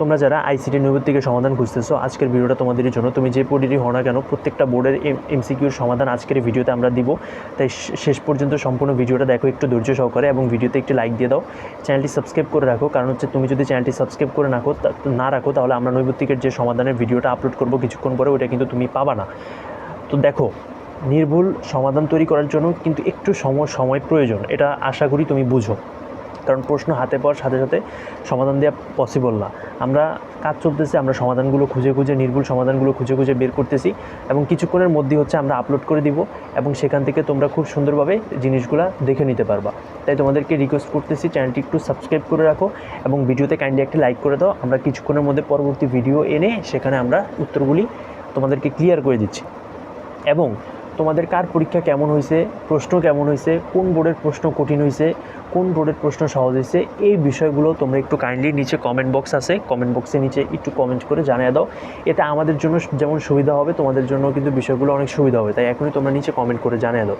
তোমরা যারা আইসিটি নৈবত্তিকের সমাধান খুঁজতেছো, আজকের ভিডিওটা তোমাদের জন্য। তুমি যে বোর্ডেরই হও না কেন, প্রত্যেকটা বোর্ডের এমসিকিউর সমাধান আজকের ভিডিওতে আমরা দিব। তাই শেষ পর্যন্ত সম্পূর্ণ ভিডিওটা দেখো, একটু ধৈর্য সহকারে এবং ভিডিওতে একটি লাইক দিয়ে দাও। চ্যানেলটি সাবস্ক্রাইব করে রাখো, কারণ হচ্ছে তুমি যদি চ্যানেলটি সাবস্ক্রাইব করে রাখো না রাখো, তাহলে আমরা নৈবত্তিকের যে সমাধানের ভিডিওটা আপলোড করব কিছুক্ষণ পরে ওটা কিন্তু তুমি পাবা না। তো দেখো, নির্ভুল সমাধান তৈরি করার জন্য কিন্তু একটু সময় সময় প্রয়োজন। এটা আশা করি তুমি বুঝো। কারণ প্রশ্ন হাতে পাওয়ার সাথে সাথে সমাধান দেওয়া পসিবল না। আমরা কাজ চলতেছে, আমরা সমাধানগুলো খুঁজে খুঁজে, নির্ভুল সমাধানগুলো খুঁজে খুঁজে বের করতেছি এবং কিছুক্ষণের মধ্যে হচ্ছে আমরা আপলোড করে দিব এবং সেখান থেকে তোমরা খুব সুন্দরভাবে জিনিসগুলো দেখে নিতে পারবা। তাই তোমাদেরকে রিকোয়েস্ট করতেছি চ্যানেলটি একটু সাবস্ক্রাইব করে রাখো এবং ভিডিওতে কাইন্ডলি একটি লাইক করে দাও। আমরা কিছুক্ষণের মধ্যে পরবর্তী ভিডিও এনে সেখানে আমরা উত্তরগুলি তোমাদেরকে ক্লিয়ার করে দিচ্ছি। এবং তোমাদের কার পরীক্ষা কেমন হয়েছে প্রশ্ন কেমন হয়েছে কোন বোর্ডের প্রশ্ন কঠিন হয়েছে কোন বোর্ডের প্রশ্ন সহজ হয়েছে এই বিষয়গুলো তোমরা একটু কাইন্ডলি নিচে কমেন্ট বক্স আছে কমেন্ট বক্সে নিচে একটু কমেন্ট করে জানিয়ে দাও। এটা আমাদের জন্য যেমন সুবিধা হবে, তোমাদের জন্য কিন্তু বিষয়গুলো অনেক সুবিধা হবে, তাই এখনই তোমরা নিচে কমেন্ট করে জানিয়ে দাও।